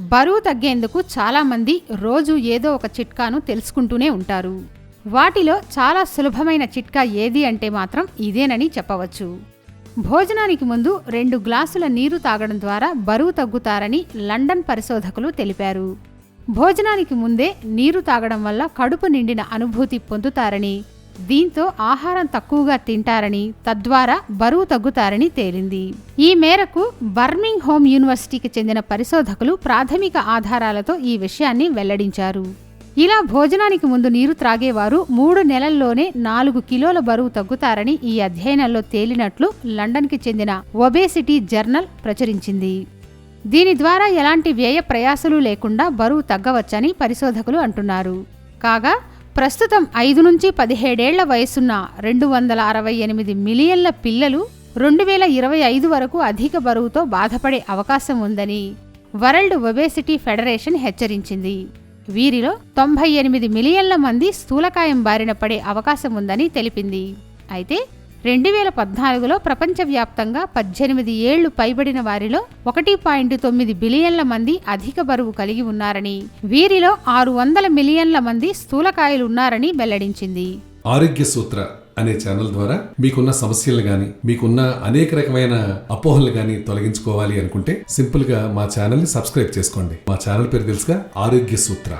బరువు తగ్గేందుకు చాలామంది రోజు ఏదో ఒక చిట్కాను తెలుసుకుంటూనే ఉంటారు. వాటిలో చాలా సులభమైన చిట్కా ఏది అంటే మాత్రం ఇదేనని చెప్పవచ్చు. భోజనానికి ముందు రెండు గ్లాసుల నీరు తాగడం ద్వారా బరువు తగ్గుతారని లండన్ పరిశోధకులు తెలిపారు. భోజనానికి ముందే నీరు తాగడం వల్ల కడుపు నిండిన అనుభూతి పొందుతారని దీంతో ఆహారం తక్కువగా తింటారని తద్వారా బరువు తగ్గుతారని తేలింది. ఈ మేరకు బర్మింగ్ హోమ్ యూనివర్సిటీకి చెందిన పరిశోధకులు ప్రాథమిక ఆధారాలతో ఈ విషయాన్ని వెల్లడించారు. ఇలా భోజనానికి ముందు నీరు త్రాగేవారు మూడు నెలల్లోనే నాలుగు కిలోల బరువు తగ్గుతారని ఈ అధ్యయనంలో తేలినట్లు లండన్కి చెందిన ఒబేసిటీ జర్నల్ ప్రచురించింది. దీని ద్వారా ఎలాంటి వ్యయ ప్రయాసలు లేకుండా బరువు తగ్గవచ్చని పరిశోధకులు అంటున్నారు. కాగా ప్రస్తుతం ఐదు నుంచి పదిహేడేళ్ళ వయసున్న రెండు వందల అరవై ఎనిమిది మిలియన్ల పిల్లలు రెండు వేల ఇరవై ఐదు వరకు అధిక బరువుతో బాధపడే అవకాశం ఉందని వరల్డ్ ఒబేసిటీ ఫెడరేషన్ హెచ్చరించింది. వీరిలో తొంభై ఎనిమిది మిలియన్ల మంది స్థూలకాయం బారిన పడే అవకాశం ఉందని తెలిపింది. అయితే రెండు వేల పద్నాలుగులో ప్రపంచవ్యాప్తంగా పద్దెనిమిది ఏళ్ళు పైబడిన వారిలో ఒకటి పాయింట్ తొమ్మిది బిలియన్ల మంది అధిక బరువు కలిగి ఉన్నారని వీరిలో ఆరు వందల మిలియన్ల మంది స్థూలకాయలు ఉన్నారని వెల్లడించింది. ఆరోగ్య సూత్ర అనే ఛానల్ ద్వారా మీకున్న సమస్యలు గాని మీకున్న అనేక రకమైన అపోహలు గాని తొలగించుకోవాలి అనుకుంటే సింపుల్గా మా ఛానల్ని సబ్స్క్రైబ్ చేసుకోండి. మా ఛానల్ పేరు తెలుసుగా ఆరోగ్య సూత్ర.